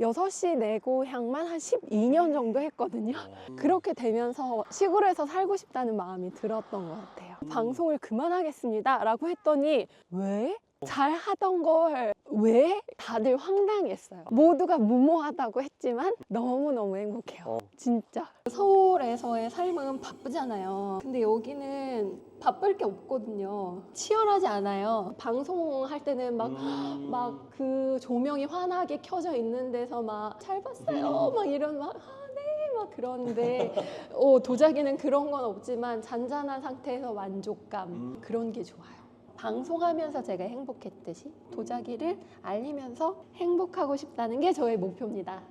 6시 내 고향만 한 12년 정도 했거든요. 그렇게 되면서 시골에서 살고 싶다는 마음이 들었던 것 같아요. 방송을 그만하겠습니다. 라고 했더니, 왜? 잘 하던 걸 왜? 다들 황당했어요. 모두가 무모하다고 했지만 너무너무 행복해요. 어. 진짜. 서울에서의 삶은 바쁘잖아요. 근데 여기는 바쁠 게 없거든요. 치열하지 않아요. 방송할 때는 막 음. 막그 조명이 환하게 켜져 있는 데서 막 잘 봤어요 막 이런 막 아, 네, 막 그러는데 어, 도자기는 그런 건 없지만 잔잔한 상태에서 만족감 음. 그런 게 좋아요. 방송하면서 제가 행복했듯이 도자기를 알리면서 행복하고 싶다는 게 저의 목표입니다.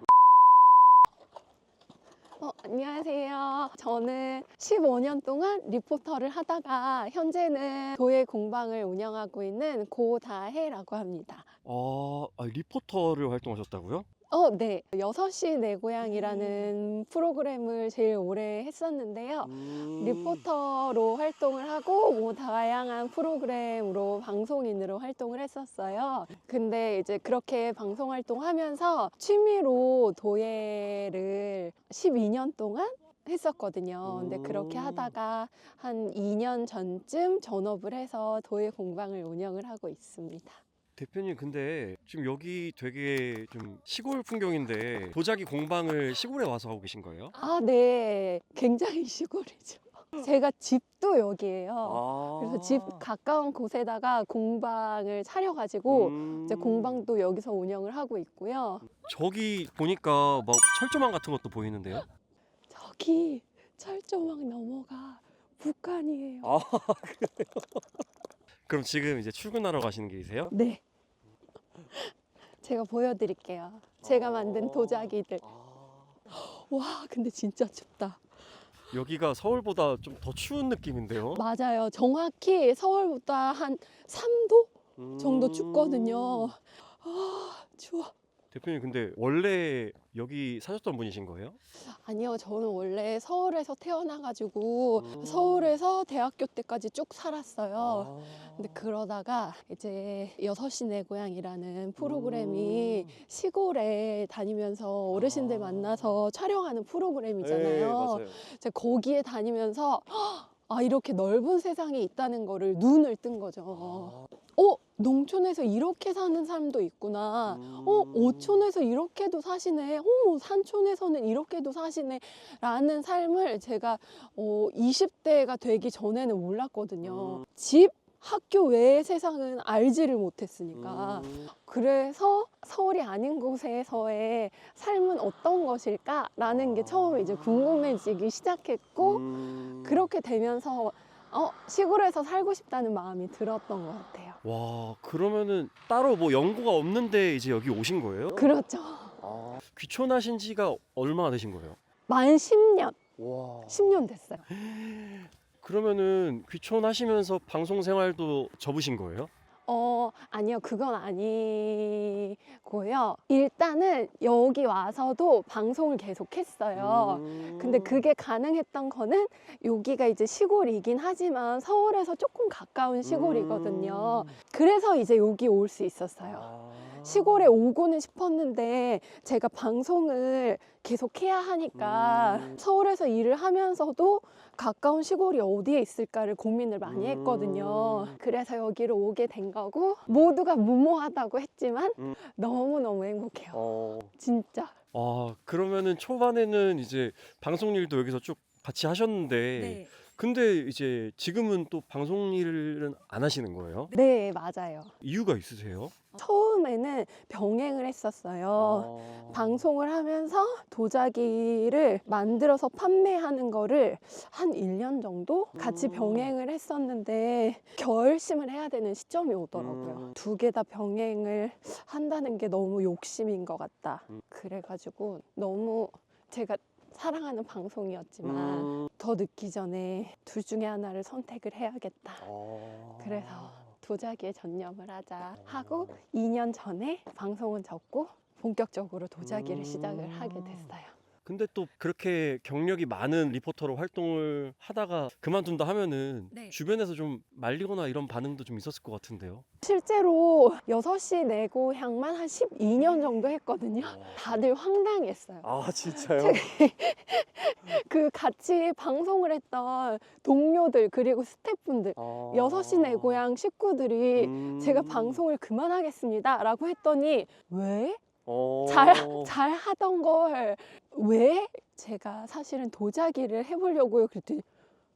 어, 안녕하세요. 저는 15년 동안 리포터를 하다가 현재는 도예 공방을 운영하고 있는 고다혜라고 합니다. 아, 아, 리포터를 활동하셨다고요? 어, 네. 6시 내 고향이라는 프로그램을 제일 오래 했었는데요. 음. 리포터로 활동을 하고 뭐 다양한 프로그램으로 방송인으로 활동을 했었어요. 근데 이제 그렇게 방송 활동하면서 취미로 도예를 12년 동안 했었거든요. 근데 그렇게 음. 하다가 한 2년 전쯤 전업을 해서 도예 공방을 운영을 하고 있습니다. 대표님 근데 지금 여기 되게 좀 시골 풍경인데 도자기 공방을 시골에 와서 하고 계신 거예요? 아, 네. 굉장히 시골이죠. 제가 집도 여기예요. 아. 그래서 집 가까운 곳에다가 공방을 차려가지고 음. 이제 공방도 여기서 운영을 하고 있고요. 저기 보니까 막 철조망 같은 것도 보이는데요? 저기 철조망 넘어가 북한이에요. 아 그럼 지금 이제 출근하러 가시는 길이세요? 네. 제가 보여드릴게요. 제가 만든 어. 도자기들. 아. 와, 근데 진짜 춥다. 여기가 서울보다 좀 더 추운 느낌인데요? 맞아요. 정확히 서울보다 한 3도 정도 음. 춥거든요. 아, 추워. 대표님 근데 원래 여기 사셨던 분이신 거예요? 아니요, 저는 원래 서울에서 태어나가지고 음. 서울에서 대학교 때까지 쭉 살았어요. 아. 근데 그러다가 이제 여섯 시내 고향이라는 프로그램이 음. 시골에 다니면서 어르신들 아. 만나서 촬영하는 네, 프로그램이잖아요. 맞아요. 제가 거기에 다니면서 아 이렇게 넓은 세상이 있다는 거를 눈을 뜬 거죠. 아. 어 농촌에서 이렇게 사는 사람도 있구나. 어 음. 오촌에서 이렇게도 사시네. 어머 산촌에서는 이렇게도 사시네라는 삶을 제가 어 20대가 되기 전에는 몰랐거든요. 음. 집 학교 외의 세상은 알지를 못했으니까. 음. 그래서 서울이 아닌 곳에서의 삶은 어떤 것일까라는 게 처음에 이제 궁금해지기 시작했고 음. 그렇게 되면서 어, 시골에서 살고 싶다는 마음이 들었던 것 같아요. 와 그러면은 따로 뭐 연고가 없는데 이제 여기 오신 거예요? 그렇죠. 아, 귀촌하신 지가 얼마나 되신 거예요? 만 10년, 와 10년 됐어요. 그러면은 귀촌하시면서 방송 생활도 접으신 거예요? 어, 아니요. 그건 아니고요. 일단은 여기 와서도 방송을 계속 했어요. 음. 근데 그게 가능했던 거는 여기가 이제 시골이긴 하지만 서울에서 조금 가까운 시골이거든요. 음. 그래서 이제 여기 올 수 있었어요. 아. 시골에 오고는 싶었는데 제가 방송을 계속 해야 하니까 음. 서울에서 일을 하면서도 가까운 시골이 어디에 있을까를 고민을 많이 했거든요. 음. 그래서 여기로 오게 된 거고 모두가 무모하다고 했지만 음. 너무너무 행복해요. 어. 진짜. 아 그러면은 초반에는 이제 방송 일도 여기서 쭉 같이 하셨는데 근데 이제 지금은 또 방송 일은 안 하시는 거예요? 네, 맞아요. 이유가 있으세요? 처음에는 병행을 했었어요. 아. 방송을 하면서 도자기를 만들어서 판매하는 거를 한 1년 정도 같이 음. 병행을 했었는데 결심을 해야 되는 시점이 오더라고요. 음. 두 개 다 병행을 한다는 게 너무 욕심인 것 같다. 음. 그래가지고 너무 제가 사랑하는 방송이었지만 음. 더 늦기 전에 둘 중에 하나를 선택을 해야겠다. 아. 그래서 도자기에 전념을 하자 하고 2년 전에 방송은 접고 본격적으로 도자기를 음. 시작을 하게 됐어요. 근데 또 그렇게 경력이 많은 리포터로 활동을 하다가 그만둔다 하면은 네. 주변에서 좀 말리거나 이런 반응도 좀 있었을 것 같은데요. 실제로 6시 내 고 향만 한 12년 정도 했거든요. 다들 황당했어요. 아 진짜요? 그 같이 방송을 했던 동료들 그리고 스태프분들 아. 6시 내 고향 식구들이 음. 제가 방송을 그만하겠습니다 라고 했더니 왜? 어. 잘, 잘 하던 걸 왜? 제가 사실은 도자기를 해보려고요 그랬더니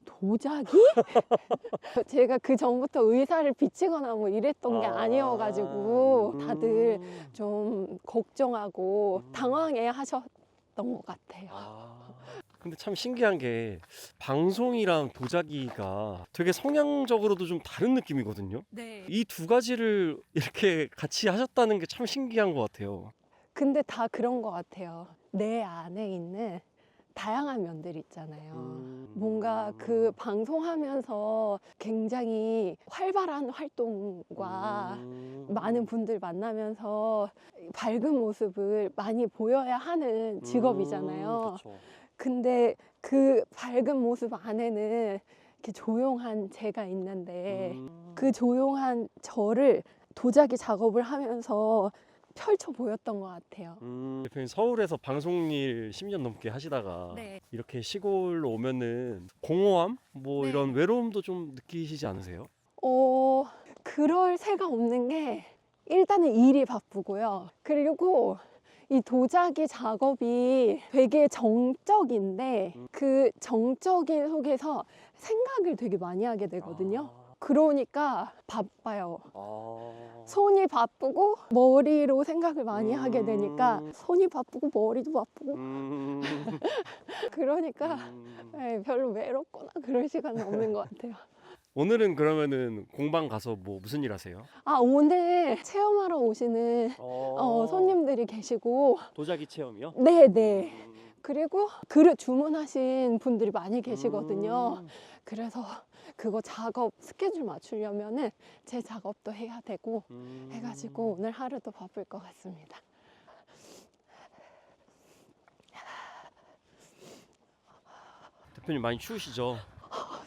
도자기? 제가 그 전부터 의사를 비치거나 뭐 이랬던 게 아니어가지고 다들 음. 좀 걱정하고 음. 당황해 하셨던 것 같아요. 아. 근데 참 신기한 게 방송이랑 도자기가 되게 성향적으로도 좀 다른 느낌이거든요. 네. 이 두 가지를 이렇게 같이 하셨다는 게 참 신기한 것 같아요. 근데 다 그런 것 같아요. 내 안에 있는 다양한 면들이 있잖아요. 음. 뭔가 그 방송하면서 굉장히 활발한 활동과 음. 많은 분들 만나면서 밝은 모습을 많이 보여야 하는 직업이잖아요. 음. 근데 그 밝은 모습 안에는 이렇게 조용한 제가 있는데 음. 그 조용한 저를 도자기 작업을 하면서 펼쳐 보였던 것 같아요. 음, 대표님 서울에서 방송 일 10년 넘게 하시다가 네. 이렇게 시골로 오면은 공허함 뭐 네. 이런 외로움도 좀 느끼시지 않으세요? 어, 그럴 새가 없는 게 일단은 일이 바쁘고요. 그리고 이 도자기 작업이 되게 정적인데 그 정적인 속에서 생각을 되게 많이 하게 되거든요. 그러니까 바빠요. 아. 손이 바쁘고 머리로 생각을 많이 하게 되니까 음. 손이 바쁘고 머리도 바쁘고 음. 그러니까 음. 네, 별로 외롭거나 그럴 시간은 없는 것 같아요. 오늘은 그러면은 공방 가서 뭐 무슨 일 하세요? 아 오늘 체험하러 오시는 어, 손님들이 계시고 도자기 체험이요? 네네 그리고 그릇 주문하신 분들이 많이 계시거든요. 음. 그래서 그거 작업 스케줄 맞추려면은 제 작업도 해야 되고 음. 해가지고 오늘 하루도 바쁠 것 같습니다. 대표님 많이 추우시죠?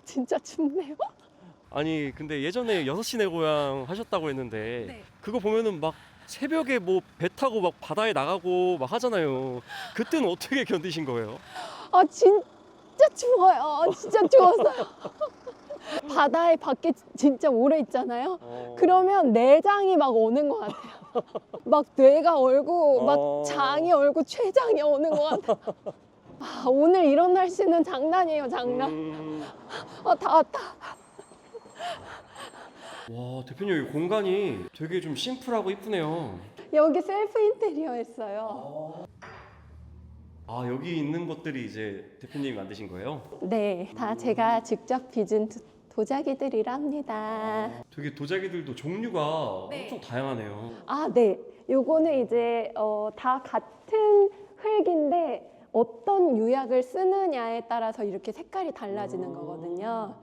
진짜 춥네요. 아니 근데 예전에 6시 내 고향 하셨다고 했는데 네. 그거 보면은 막 새벽에 뭐 배 타고 막 바다에 나가고 막 하잖아요. 그때는 어떻게 견디신 거예요? 아 진짜 추워요. 진짜 추웠어요. 바다에 밖에 진짜 오래 있잖아요. 그러면 내장이 막 오는 것 같아요. 막 뇌가 얼고 막 어. 장이 얼고 췌장이 오는 것 같아요. 아, 오늘 이런 날씨는 장난이에요, 장난. 음. 아, 다 왔다. 와 대표님 여기 공간이 되게 좀 심플하고 이쁘네요. 여기 셀프 인테리어 했어요. 아 여기 있는 것들이 이제 대표님이 만드신 거예요? 네, 다 제가 직접 빚은 도- 도자기들이랍니다. 되게 도자기들도 종류가 네. 엄청 다양하네요. 아, 네. 요거는 이제 어, 다 같은 흙인데 어떤 유약을 쓰느냐에 따라서 이렇게 색깔이 달라지는 거거든요.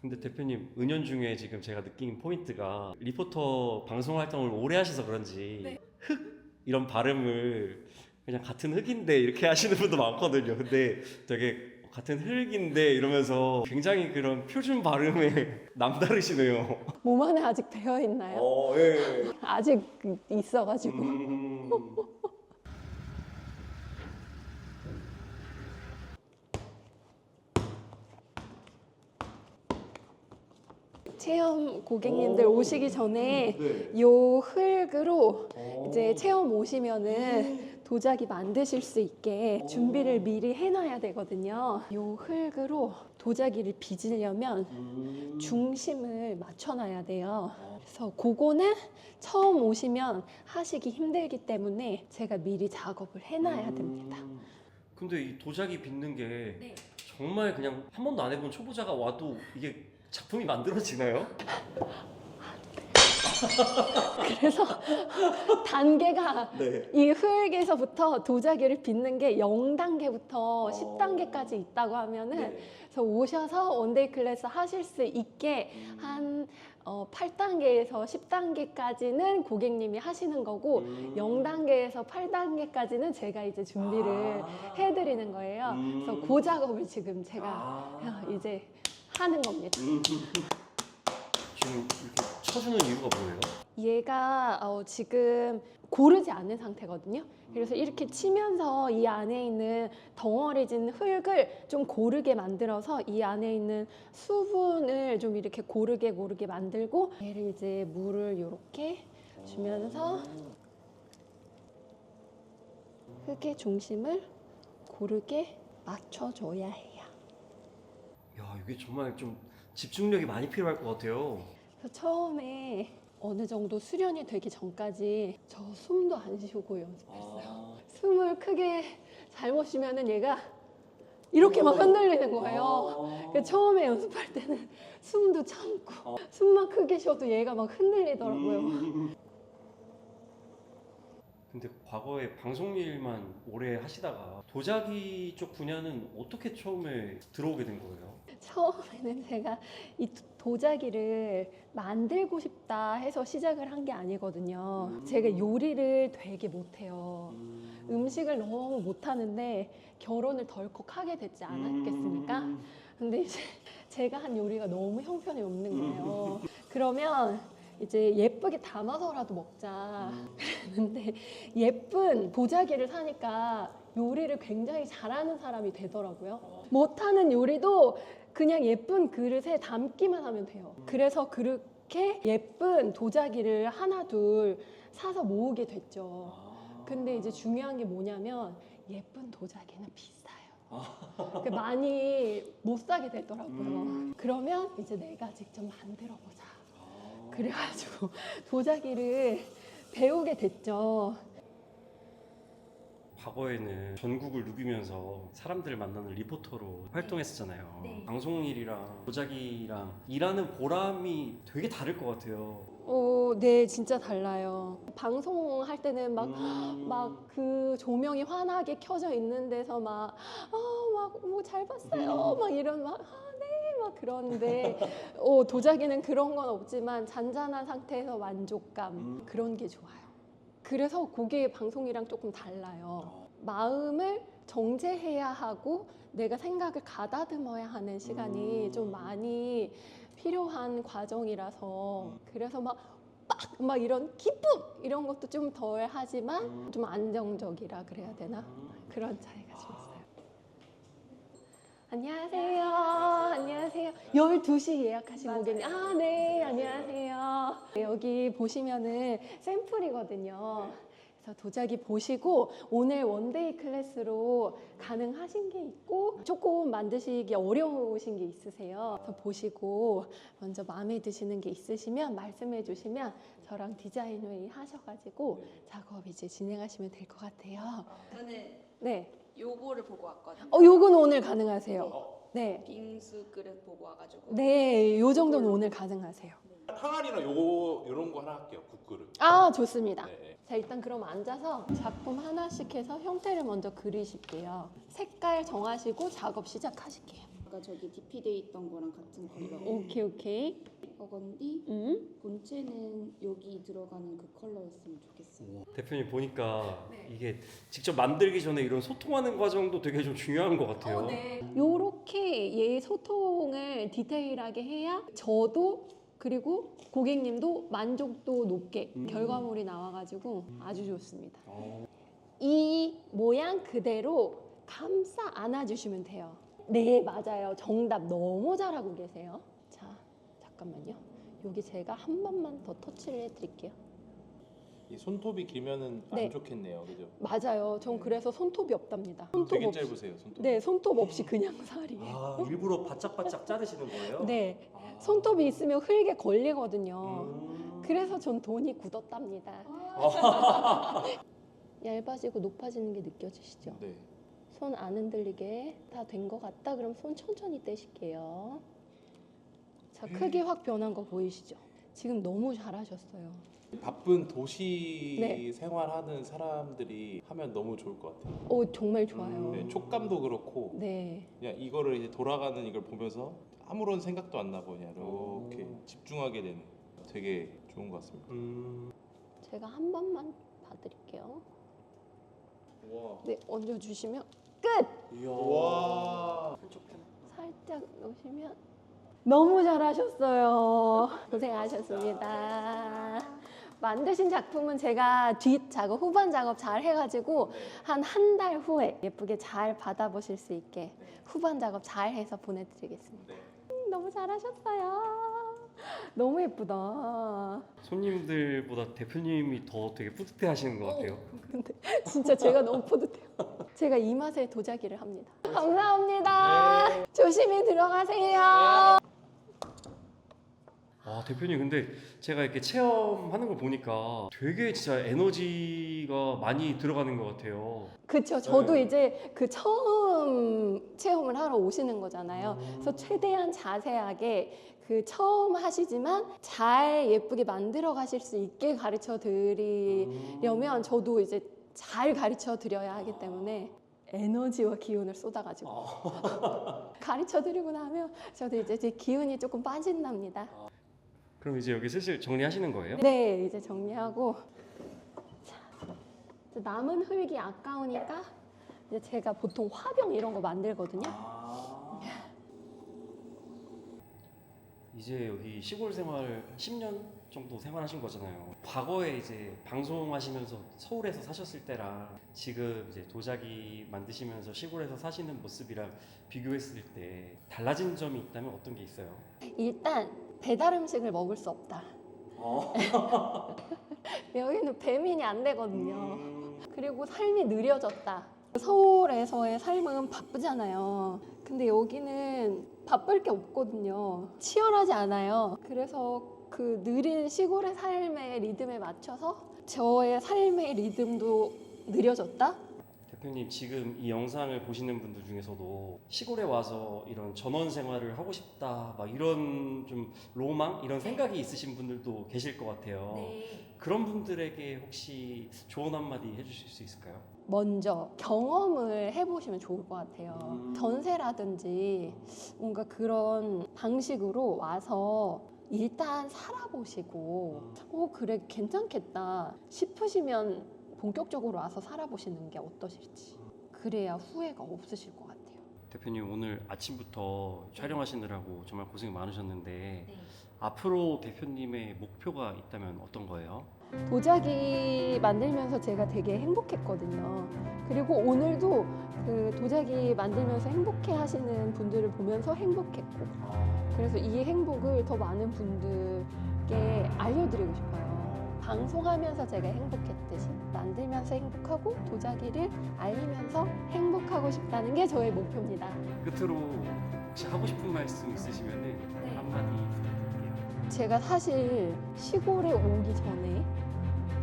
근데 대표님 은연 중에 지금 제가 느낀 포인트가 리포터 방송 활동을 오래 하셔서 그런지 네. 흙 이런 발음을 그냥 같은 흙인데 이렇게 하시는 분도 많거든요. 근데 되게 같은 흙인데 이러면서 굉장히 그런 표준 발음에 남다르시네요. 몸 안에 아직 배어 있나요? 어, 예. 아직 있어가지고. 음. 체험 고객님들 오. 오시기 전에 네. 요 흙으로 어. 이제 체험 오시면은 도자기 만드실 수 있게 준비를 미리 해놔야 되거든요. 요 흙으로 도자기를 빚으려면 음. 중심을 맞춰놔야 돼요. 그래서 그거는 처음 오시면 하시기 힘들기 때문에 제가 미리 작업을 해놔야 됩니다. 음. 근데 이 도자기 빚는 게 네. 정말 그냥 한 번도 안 해본 초보자가 와도 이게 작품이 만들어지나요? 그래서 단계가 네. 이 흙에서부터 도자기를 빚는 게 0단계부터 어. 10단계까지 있다고 하면은 네. 그래서 오셔서 원데이 클래스 하실 수 있게 음. 한 어, 8단계에서 10단계까지는 고객님이 하시는 거고 음. 0단계에서 8단계까지는 제가 이제 준비를 아. 해드리는 거예요. 음. 그래서 그 작업을 지금 제가 아. 어, 이제 하는 겁니다. 음. 지금 이렇게 쳐주는 이유가 뭐예요? 얘가 어, 지금 고르지 않은 상태거든요. 그래서 이렇게 치면서 이 안에 있는 덩어리진 흙을 좀 고르게 만들어서 이 안에 있는 수분을 좀 이렇게 고르게 고르게 만들고 얘를 이제 물을 이렇게 주면서 흙의 중심을 고르게 맞춰줘야 해요. 야 이게 정말 좀 집중력이 많이 필요할 것 같아요. 그래서 처음에 어느 정도 수련이 되기 전까지 저 숨도 안 쉬고 연습했어요. 아. 숨을 크게 잘못 쉬면은 얘가 이렇게 막 흔들리는 거예요. 아. 그래서 처음에 연습할 때는 숨도 참고 숨만 크게 쉬어도 얘가 막 흔들리더라고요. 음. 근데 과거에 방송 일만 오래 하시다가 도자기 쪽 분야는 어떻게 처음에 들어오게 된 거예요? 처음에는 제가 이 도자기를 만들고 싶다 해서 시작을 한 게 아니거든요. 음. 제가 요리를 되게 못해요. 음. 음식을 너무 못하는데 결혼을 덜컥 하게 됐지 않았겠습니까? 음. 근데 이제 제가 한 요리가 너무 형편이 없는 거예요. 그러면 이제 예쁘게 담아서라도 먹자. 그랬는데 예쁜 도자기를 사니까 요리를 굉장히 잘하는 사람이 되더라고요. 못하는 요리도 그냥 예쁜 그릇에 담기만 하면 돼요. 그래서 그렇게 예쁜 도자기를 하나 둘 사서 모으게 됐죠. 아. 근데 이제 중요한 게 뭐냐면 예쁜 도자기는 비싸요. 그 많이 못 사게 되더라고요. 음. 그러면 이제 내가 직접 만들어 보자. 아. 그래가지고 도자기를 배우게 됐죠. 과거에는 전국을 누비면서 사람들을 만나는 리포터로 활동했었잖아요. 네. 방송 일이랑 도자기랑 일하는 보람이 되게 다를 것 같아요. 어, 네, 진짜 달라요. 방송할 때는 막 음. 막그 조명이 환하게 켜져 있는 데서 막, 어, 막, 뭐 잘 봤어요. 음. 막 이런 막, 아, 네, 막 그러는데, 어, 도자기는 그런 건 없지만 잔잔한 상태에서 만족감, 음. 그런 게 좋아요. 그래서 그게 방송이랑 조금 달라요. 마음을 정제해야 하고, 내가 생각을 가다듬어야 하는 시간이 음. 좀 많이 필요한 과정이라서, 음. 그래서 막, 막, 막 이런 기쁨! 이런 것도 좀 덜 하지만 음. 좀 안정적이라 그래야 되나? 음. 그런 있어요. 안녕하세요. 안녕하세요. 12시 예약하신 맞아요. 고객님. 아, 네. 안녕하세요. 네, 여기 보시면은 샘플이거든요. 그래서 도자기 보시고 오늘 원데이 클래스로 가능하신 게 있고 조금 만드시기 어려우신 게 있으세요. 그래서 보시고 먼저 마음에 드시는 게 있으시면 말씀해 주시면 저랑 디자인 회의 하셔가지고 작업 이제 진행하시면 될 것 같아요. 저는 네. 요거를 보고 왔거든요. 어, 요건 오늘 가능하세요. 네. 빙수 그릇 보고 와가지고. 네, 요 정도는 오늘 가능하세요. 항아리나 요거 요런 거 하나 할게요. 국그릇. 아, 좋습니다. 네. 자, 일단 그럼 앉아서 작품 하나씩 해서 형태를 먼저 그리실게요. 색깔 정하시고 작업 시작하실게요. 아까 저기 DP 돼 있던 거랑 같은 컬러. 오케이, 오케이. 버건디 음. 본체는 여기 들어가는 그 컬러였으면 좋겠어요. 대표님 보니까 네. 이게 직접 만들기 전에 이런 소통하는 과정도 되게 좀 중요한 것 같아요. 요렇게 얘 소통을 디테일하게 해야 저도 그리고 고객님도 만족도 높게 음. 결과물이 나와가지고 아주 좋습니다. 어. 이 모양 그대로 감싸 안아주시면 돼요. 네, 맞아요. 정답 너무 잘하고 계세요. 자, 잠깐만요. 여기 제가 한 번만 더 터치를 해드릴게요. 이 손톱이 길면은 네. 안 좋겠네요. 그죠? 맞아요. 전 그래서 손톱이 없답니다. 손톱 되게 없이. 짧으세요. 손톱. 네, 손톱 없이 그냥 살이에요. 아 일부러 바짝바짝 자르시는 거예요? 네, 아. 손톱이 있으면 흙에 걸리거든요. 음. 그래서 전 돈이 굳었답니다. 얇아지고 높아지는 게 느껴지시죠? 네. 손 안 흔들리게 다 된 것 같다. 그럼 손 천천히 떼실게요. 자, 크게 확 변한 거 보이시죠? 지금 너무 잘하셨어요. 바쁜 도시 네. 생활하는 사람들이 하면 너무 좋을 것 같아요. 오 정말 좋아요. 네, 촉감도 그렇고 네. 그냥 이거를 이제 돌아가는 이걸 보면서 아무런 생각도 안 나고 그냥 이렇게 오. 집중하게 되는 되게 좋은 것 같습니다. 음. 제가 한 번만 봐드릴게요. 와. 네, 얹어주시면 끝! 와. 살짝 놓으시면 너무 잘하셨어요. 고생하셨습니다. 만드신 작품은 제가 뒷 작업, 후반 작업 잘 해가지고 한 한 달 후에 예쁘게 잘 받아보실 수 있게 후반 작업 잘 해서 보내드리겠습니다. 음, 너무 잘하셨어요. 너무 예쁘다. 손님들보다 대표님이 더 되게 뿌듯해 하시는 것 같아요. 근데 진짜 제가 너무 뿌듯해요. 제가 이 맛에 도자기를 합니다. 감사합니다. 조심히 들어가세요. 아 대표님 근데 제가 이렇게 체험하는 걸 보니까 되게 진짜 에너지가 많이 들어가는 것 같아요. 그쵸. 저도 네. 이제 그 처음 체험을 하러 오시는 거잖아요. 그래서 최대한 자세하게 그 처음 하시지만 잘 예쁘게 만들어 가실 수 있게 가르쳐 드리려면 저도 이제 잘 가르쳐 드려야 하기 때문에 에너지와 기운을 쏟아가지고 가르쳐 드리고 나면 저도 이제 제 기운이 조금 빠진답니다. 그럼 이제 여기 슬슬 정리하시는 거예요? 네, 이제 정리하고 자, 이제 남은 흙이 아까우니까 이제 제가 보통 화병 이런 거 만들거든요. 이제 여기 시골 생활 10년 정도 생활하신 거잖아요. 과거에 이제 방송하시면서 서울에서 사셨을 때랑 지금 이제 도자기 만드시면서 시골에서 사시는 모습이랑 비교했을 때 달라진 점이 있다면 어떤 게 있어요? 일단 배달 음식을 먹을 수 없다. 여기는 배민이 안 되거든요. 그리고 삶이 느려졌다. 서울에서의 삶은 바쁘잖아요. 근데 여기는 바쁠 게 없거든요. 치열하지 않아요. 그래서 그 느린 시골의 삶의 리듬에 맞춰서 저의 삶의 리듬도 느려졌다? 대표님 지금 이 영상을 보시는 분들 중에서도 시골에 와서 이런 전원 생활을 하고 싶다 막 이런 좀 로망 이런 생각이 있으신 분들도 계실 것 같아요. 그런 분들에게 혹시 조언 한마디 해주실 수 있을까요? 먼저 경험을 해보시면 좋을 것 같아요. 음. 전세라든지 뭔가 그런 방식으로 와서 일단 살아보시고, 어, 그래, 괜찮겠다 싶으시면 본격적으로 와서 살아보시는 게 어떠실지. 그래야 후회가 없으실 것 같아요. 대표님 오늘 아침부터 촬영하시느라고 정말 고생 많으셨는데 네. 앞으로 대표님의 목표가 있다면 어떤 거예요? 도자기 만들면서 제가 되게 행복했거든요. 그리고 오늘도 그 도자기 만들면서 행복해 하시는 분들을 보면서 행복했고, 그래서 이 행복을 더 많은 분들께 알려드리고 싶어요. 방송하면서 제가 행복했듯이 만들면서 행복하고 도자기를 알리면서 행복하고 싶다는 게 저의 목표입니다. 끝으로 혹시 하고 싶은 말씀 있으시면 네. 한마디 부탁드릴게요. 제가 사실 시골에 오기 전에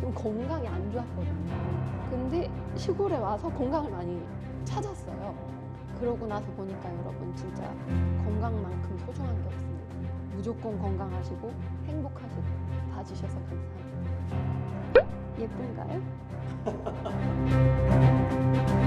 좀 건강이 안 좋았거든요. 근데 시골에 와서 건강을 많이 찾았어요. 그러고 나서 보니까 여러분 진짜 건강만큼 소중한 게 없습니다. 무조건 건강하시고 행복하시고 봐주셔서 감사합니다. 예쁜가요?